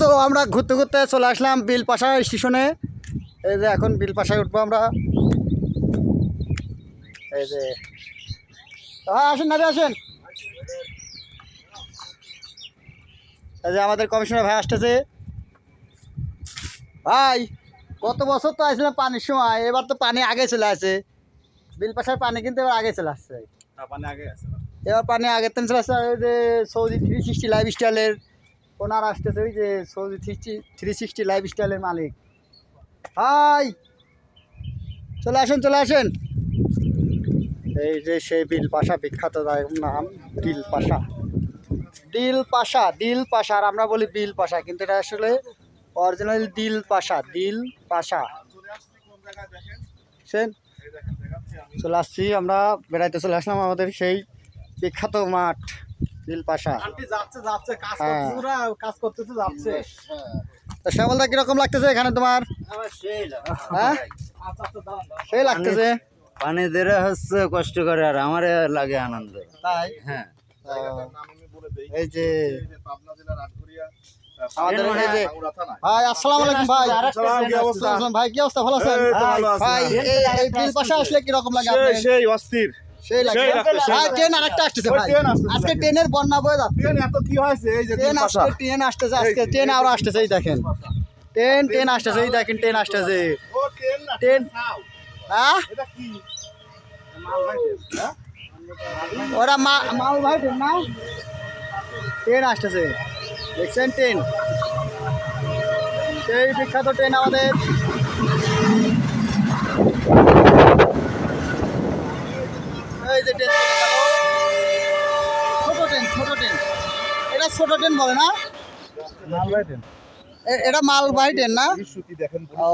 তো আমরা ঘুরতে ঘুরতে চলে আসলাম বিলপাশা স্টেশনে। এই যে এখন বিলপাশায় উঠবো আমরা। এই যে। হ্যাঁ আসেন না আসেন। এই যে আমাদের কমিশনার ভাই আসতেছে। ভাই গত বছর তো আসলাম পানির সময় এবার তো পানি আগে চলে আসে। বিলপাশার পানি কিন্তু এবার আগে চলে আসছে। আগে এবার পানি আগে দিন চলে আসছে সৌদি থ্রি সিক্সটি লাইফ স্টাইলের ওনার আসতেছে ওই যে Saudi three three sixty life স্টাইলের মালিক। হাই! চলে আসেন চলে আসেন। এই যে সেই বিল পাশা, বিখ্যাত নাম, দিল পাশা। ডিল পাশা, দিল পাশা, আর আমরা বলি বিল পাশা, কিন্তু এটা আসলে অরিজিনাল দিল পাশা দিল পাশা। বুঝছেন চলে আসছি, আমরা বেড়াইতে চলে আসলাম আমাদের সেই বিখ্যাত মাঠ। হ্যাঁ। করতেছে ওরা কাজ করতেছে যাচ্ছে। তো শ্যামলদা কীরকম লাগতেছে এখানে তোমার? হ্যাঁ? আচ্ছা আচ্ছা। সেই লাগতেছে? পানি দেরে হচ্ছে কষ্ট করে আর আমার লাগে আনন্দ। তাই? হ্যাঁ। জায়গাটার নাম আমি বলে দেই। এই যে ভাই আসসালামু আলাইকুম ভাই। ভাই কি অবস্থা? ভালো আছেন? ভাই হ্যাঁ। এই বিল পাশা আসলে কীরকম লাগে সেই অস্থির। সেই লাগে ভাই ট্রেন আরেকটা আসতেছে ভাই। আজকে ট্রেনের বন্যা বয়ে যাচ্ছে। ট্রেন এত কি হয়েছে? এই যে ট্রেন আসছে ট্রেন আসতেছে আজকে। ট্রেন আরও আসতেছে এই দেখেন। ট্রেন ট্রেন আসতেছে এই দেখেন ট্রেন আসতেছে। ট্রেন হ্যাঁ? ট্রেন, হ্যাঁ? ওরা মা- মাল ভাই ট্রেন না ট্রেন আসতেছে। দেখছেন ট্রেন? সেই বিখ্যাত ট্রেন আমাদের এই যে ট্রেন চলে গেল ছোট ট্রেন এটা ছোট ট্রেন বলে না? এটা মালবাহী ট্রেন না? ও।